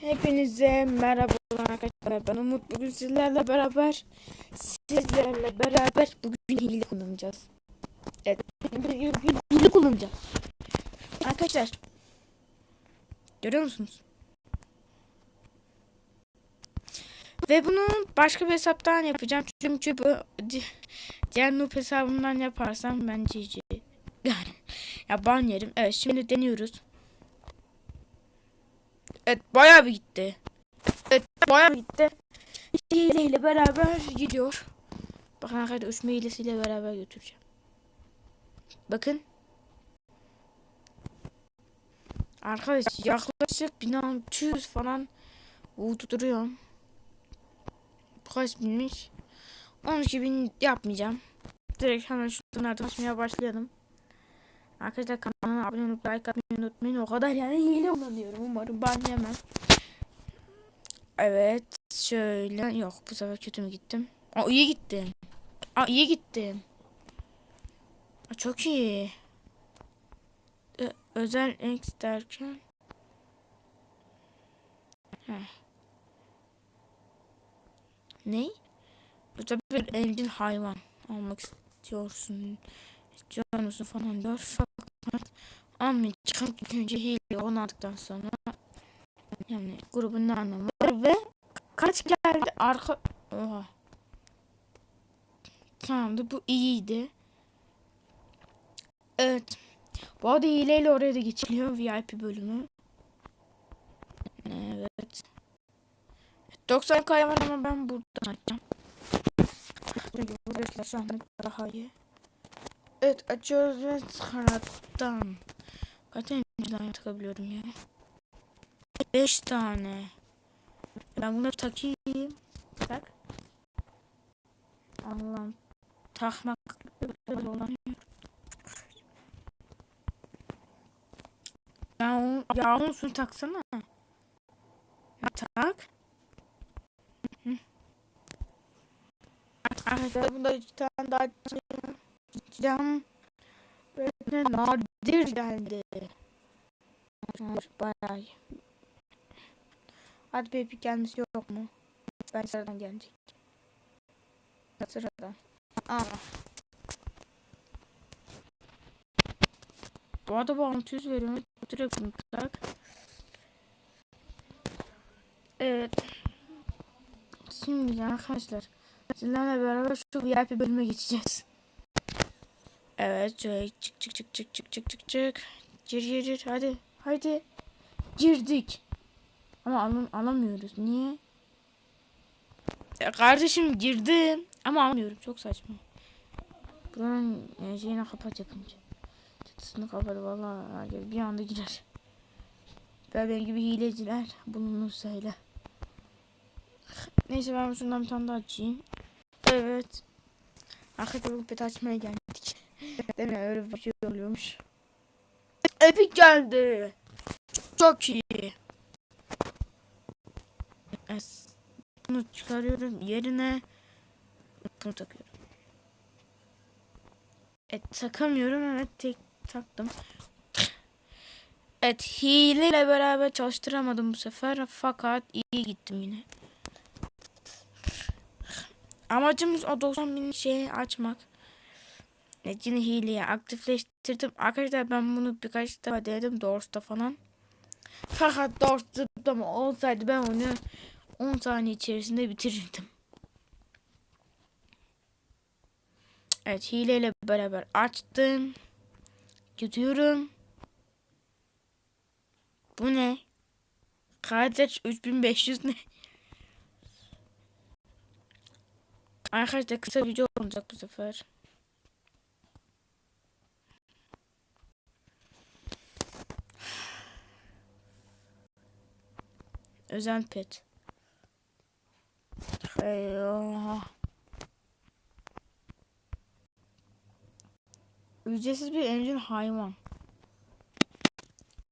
Hepinize merhaba arkadaşlar. Ben Umut. Bugün sizlerle beraber sizlerle beraber bugün hile kullanacağız. Evet. Bugün hile kullanacağız. Arkadaşlar. Görüyor musunuz? Ve bunu başka bir hesaptan yapacağım. Çünkü bu di- diğer noob hesabımdan yaparsam ben GG. Yani ya ban yerim. Evet şimdi deniyoruz. Evet bayağı bir gitti. Evet bayağı bir gitti. Hileyle beraber gidiyor. Bakın arkadaşlar uçma hilesiyle beraber götüreceğim. Bakın. Arkadaş yaklaşık 1600 falan vurduruyorum. Bu kaç binmiş? 12 bin yapmayacağım. Direkt hemen şunlardan açmaya başlayalım. Arkadaşlar kanalıma abone olup like atmayı unutmayın. O kadar yani hile kullanıyorum. Umarım ban. Evet. Şöyle. Yok bu sefer kötü mü gittim? Aa iyi gittim. Aa iyi gittim. Aa, çok iyi. Ö- özel X derken. Heh. Ne? Özel bir evcil hayvan almak istiyorsun. İstiyor musun falan diyor. Almayacağım. Önce hile onu sonra yani grubun ne var? Ve kaç geldi? Arka oha. Tamamdı bu iyiydi. Evet. Bu arada hileyle oraya da geçiliyor VIP bölümü. Evet. 90 kaya var ama ben buradan açacağım. Anda daha iyi. Evet açıyoruz ve sıradan Kaç tane daha takabiliyorum ya 5 tane. Ben bunları takayım. Tak. Allah'ım. Takmak olan Ya onu, ya onu şunu taksana. Ya tak. Arkadaşlar bunda iki tane daha açacağım. Ve nadir geldi. Bayağı iyi. Hadi baby gelmesi yok mu? Ben sıradan gelecek. Sıradan. Aa. Bu arada bu 600 veriyor. Direkt mutlak. Evet. Şimdi arkadaşlar. Sizlerle beraber şu VIP bölüme geçeceğiz. Evet. Çık çık çık çık çık çık çık çık. Gir gir gir. Hadi. Hadi. Girdik. Ama alam alamıyoruz. Niye? Ya kardeşim girdim. Ama alamıyorum. Çok saçma. Buranın e, şeyini kapat yapınca. Çatısını kapat. Vallahi bir anda girer. Ve benim gibi hileciler bulunursa hele. Neyse ben şundan bir tane daha açayım. Evet. Arkadaşlar bu pet açmaya geldik. Değil mi? Öyle bir şey oluyormuş. Epic geldi. Çok iyi. Es. Bunu çıkarıyorum yerine bunu takıyorum. Evet takamıyorum evet tek taktım. Evet hileyle beraber çalıştıramadım bu sefer fakat iyi gittim yine. Amacımız o 90 bin şeyi açmak. Evet yine hileyi aktifleştirdim. Arkadaşlar ben bunu birkaç defa denedim Doors'ta falan. Fakat Doors'ta olsaydı ben onu 10 saniye içerisinde bitirirdim. Evet hileyle beraber açtım. Gidiyorum. Bu ne? Kardeş 3500 ne? Arkadaşlar kısa video olacak bu sefer. Özel pet. Ücretsiz bir engin hayvan.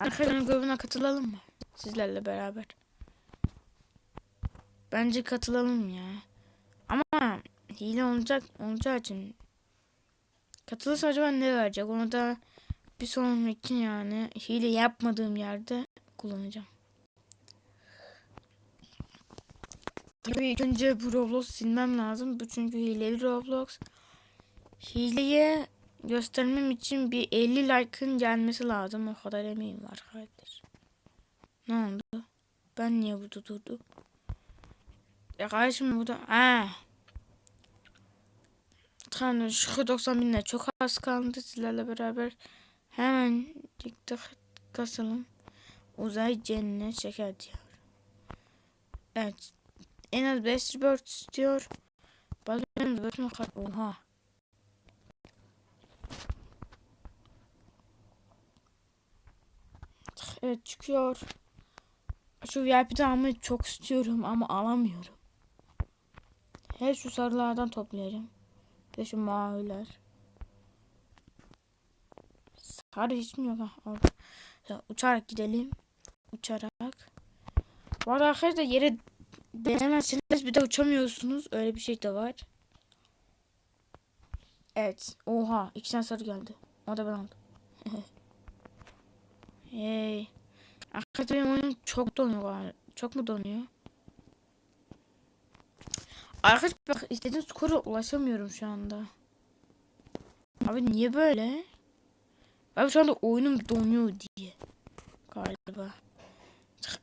Arkadaşlar grubuna katılalım mı? Sizlerle beraber. Bence katılalım ya. Ama hile olacak olacağı için katılırsa acaba ne verecek? Onu da bir sonraki yani hile yapmadığım yerde kullanacağım. Tabii ilk önce bu Roblox silmem lazım. Bu çünkü hileli Roblox. Hileye göstermem için bir 50 like'ın gelmesi lazım. O kadar emeğim var kardeş. Ne oldu? Ben niye burada durdum? Ya kardeşim burada... Ha. Tamam şu 90 binle çok az kaldı sizlerle beraber. Hemen TikTok kasalım. Uzay cennet şeker diyor. Evet. En az 5 bird istiyor. Bakın kat. Oha. Evet çıkıyor. Şu VIP'de almayı çok istiyorum ama alamıyorum. Her şu sarılardan toplayacağım. Ve şu maviler. Sarı hiç mi yok ha? Uçarak gidelim. Uçarak. Bu arada arkadaşlar yere denemezseniz bir de uçamıyorsunuz. Öyle bir şey de var. Evet. Oha. iki tane sarı geldi. O da ben aldım. hey. Arkadaşlar benim oyunum çok donuyor. Çok mu donuyor? Arkadaşlar bak istediğim skora ulaşamıyorum şu anda. Abi niye böyle? Abi şu anda oyunum donuyor diye. Galiba.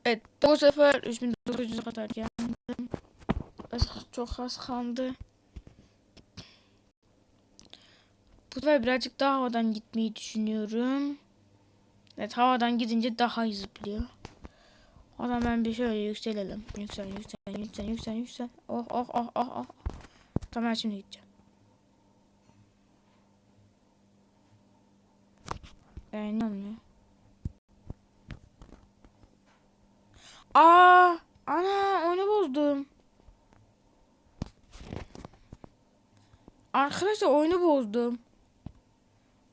Evet bu sefer 3900'e kadar geldim. Çok az kaldı. Bu sefer birazcık daha havadan gitmeyi düşünüyorum. Evet havadan gidince daha iyi zıplıyor. O zaman ben bir şöyle yükselelim. Yüksel yüksel yüksel yüksel yüksel. Oh oh oh oh oh. Tamam ben şimdi gideceğim. Ee, ne olmuyor? Ana oyunu bozdum. Arkadaşlar oyunu bozdum.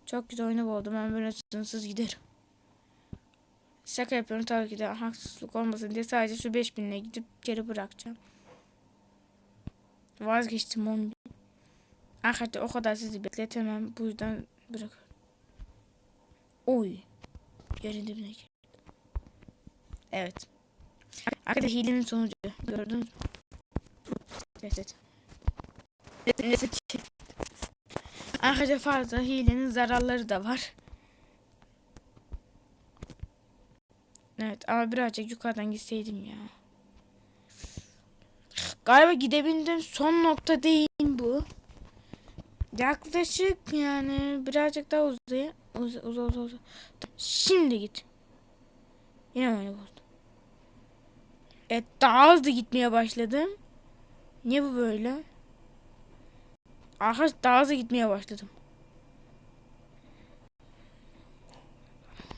Çok güzel oyunu bozdum. Ben böyle sınırsız giderim. Şaka yapıyorum tabii ki de haksızlık olmasın diye sadece şu 5000'e gidip geri bırakacağım. Vazgeçtim 10 bin. Arkadaşlar o kadar sizi bekletemem. Bu yüzden bırak. Oy. Yerin dibine girdi. Evet. Arkadaşlar hilenin sonucu. Gördünüz mü? Evet. evet. Arkadaşlar fazla hilenin zararları da var. Evet ama birazcık yukarıdan gitseydim ya. Galiba gidebildiğim son nokta değil bu. Yaklaşık yani birazcık daha uzay uz uz uz uz. Şimdi git. Yine öyle oldu. Evet daha hızlı gitmeye başladım. Niye bu böyle? Arkadaş daha hızlı gitmeye başladım.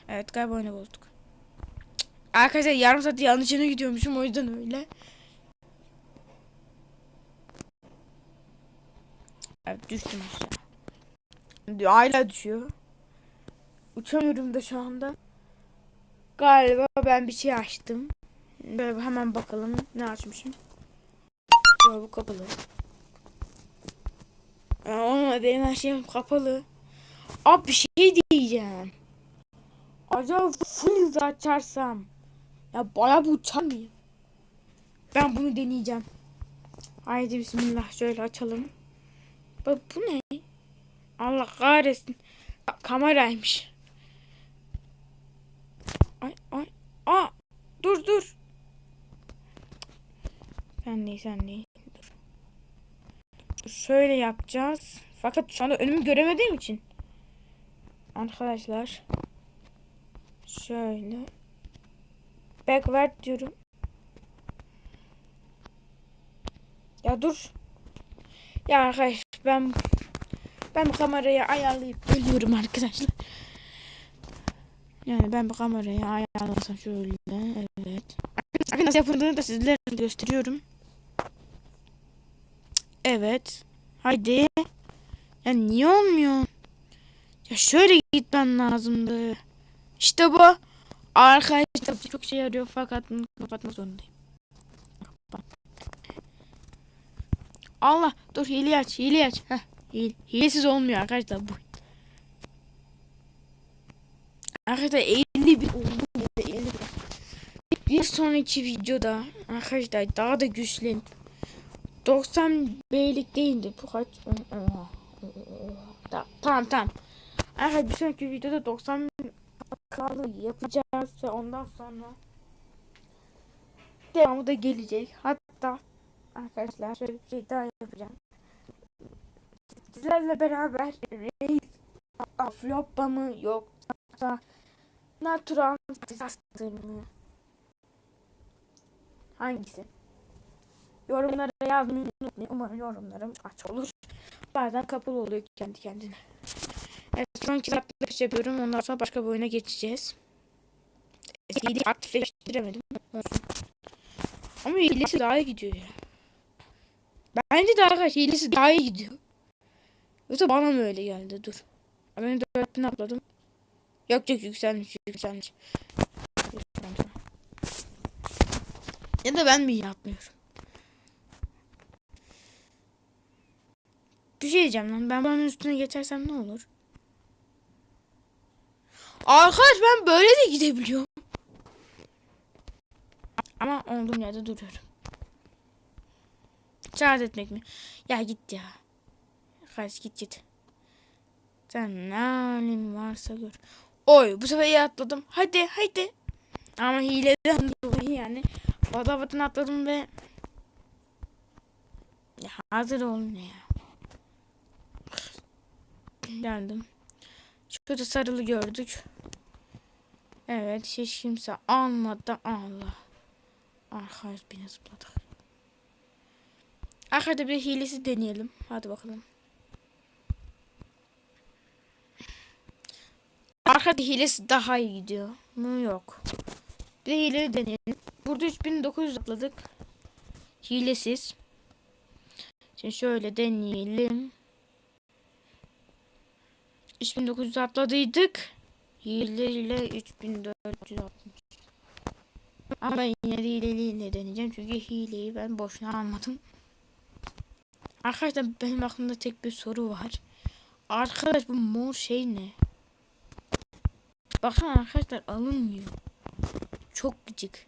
Evet galiba oyunu bozduk. Arkadaşlar yarım saat yanlış yere gidiyormuşum o yüzden öyle. Evet düştüm aşağı. Hala düşüyor. Uçamıyorum da şu anda. Galiba ben bir şey açtım. Böyle hemen bakalım ne açmışım. Yo, bu kapalı. Ya, olma benim her şeyim kapalı. Abi bir şey diyeceğim. Acaba full açarsam ya baya bu uçar mıyım? Ben bunu deneyeceğim. Haydi bismillah şöyle açalım. Bak bu ne? Allah kahretsin. Kameraymış. Ay ay. Aa dur dur. Sen değil sen değil. Dur. Şöyle yapacağız. Fakat şu anda önümü göremediğim için. Arkadaşlar. Şöyle. Backward diyorum. Ya dur. Ya arkadaş ben ben bu kamerayı ayarlayıp geliyorum arkadaşlar. Yani ben bu kamerayı ayarlasam şöyle evet. Nasıl yapıldığını da sizlere gösteriyorum. Evet. Haydi. Ya niye olmuyor? Ya şöyle gitmen lazımdı. İşte bu. Arkadaşlar çok şey yarıyor fakat kapatmak zorundayım. Allah dur hile aç hile aç. Heh, hile, hilesiz olmuyor arkadaşlar bu. Arkadaşlar 50 bin oldu. 50 bin. Bir sonraki videoda arkadaşlar daha da güçlen 90 beylik değildi. Bu kaç? Oha. Oha. Ta- Tamam tamam. Evet bir sonraki videoda 90 kalı yapacağız ve ondan sonra devamı da gelecek. Hatta arkadaşlar şöyle bir şey daha yapacağım. Sizlerle beraber reis afloppa mı yoksa natural disaster mı? Hangisi? Yorumlara yazmayı unutmayın. Umarım yorumlarım aç olur. Bazen kapalı oluyor kendi kendine. Evet son kitapları yapıyorum. Ondan sonra başka bir oyuna geçeceğiz. Hileyi aktifleştiremedim. Olsun. Ama hilesi daha iyi gidiyor ya. Bence de arkadaş hilesi daha iyi gidiyor. Yoksa bana mı öyle geldi? Dur. Ben 4000 atladım. Yok yok yükselmiş. Yükselmiş. Ya da ben mi iyi atmıyorum? Bir şey diyeceğim lan. Ben bunun üstüne geçersem ne olur? Arkadaş ben böyle de gidebiliyorum. Ama olduğum yerde duruyorum. Şarj etmek mi? Ya git ya. Kaç git git. Sen ne halin varsa gör. Oy bu sefer iyi atladım. Hadi hadi. Ama hileden dolayı yani. Vadavatın atladım ve ya hazır olun ya. Geldim. Şurada sarılı gördük. Evet hiç kimse almadı. Allah. Arkadaş beni zıpladık. Arkada bir hilesi deneyelim. Hadi bakalım. Arkada hilesi daha iyi gidiyor. mu yok. Bir hile deneyelim. Burada 3900 atladık. Hilesiz. Şimdi şöyle deneyelim. 3900 atladıydık. Hile ile 3460. Ama ben yine de hileliyle deneyeceğim. Çünkü hileyi ben boşuna almadım. Arkadaşlar benim aklımda tek bir soru var. Arkadaş bu mor şey ne? Baksana arkadaşlar alınmıyor. Çok gıcık.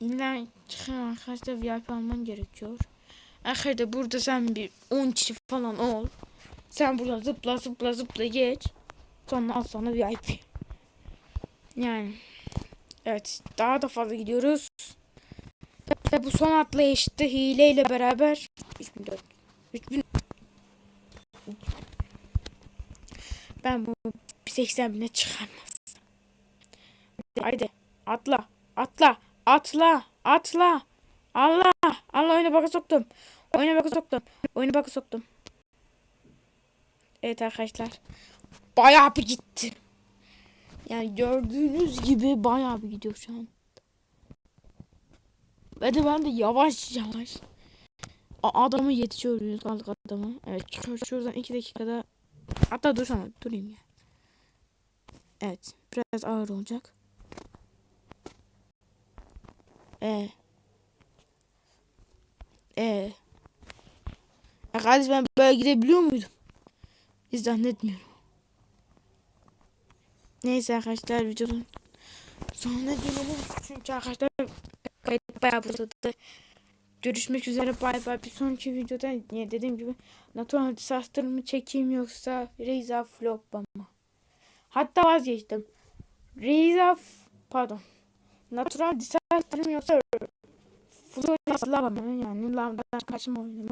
İlla çıkan arkadaşlar VIP alman gerekiyor. Arkadaşlar burada sen bir 10 kişi falan ol. Sen burada zıpla zıpla zıpla geç. Sonra al sana VIP. Yani. Evet daha da fazla gidiyoruz. Ve bu son atlayışta hileyle beraber 3400 3000 Ben bu 80 bine çıkarmaz. Haydi atla atla atla atla Allah Allah oyuna baka soktum. Oyuna baka soktum. Oyuna baka soktum. Evet arkadaşlar. Bayağı bir gitti. Yani gördüğünüz gibi bayağı bir gidiyor şu an. Ve de ben de yavaş yavaş A- adamı yetişiyoruz kaldık adamı. Evet çıkıyor şuradan 2 dakikada hatta dur sana durayım ya. Evet biraz ağır olacak. E. E. Ya kardeş ben böyle gidebiliyor muydum? Hiç zannetmiyorum. Neyse arkadaşlar videonun sonuna gelelim. Çünkü arkadaşlar kayıt bayağı uzadı. Görüşmek üzere bay bay. Bir sonraki videoda ya dediğim gibi natural disaster mı çekeyim yoksa Reza Flop mı? Hatta vazgeçtim. Reza pardon. Natural disaster mı yoksa Flop lava mı? Yani lavdan kaçma oyunu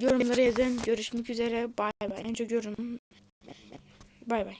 mu? Yorumlara yazın. Görüşmek üzere. Bay bay. En çok yorum. Bay bay.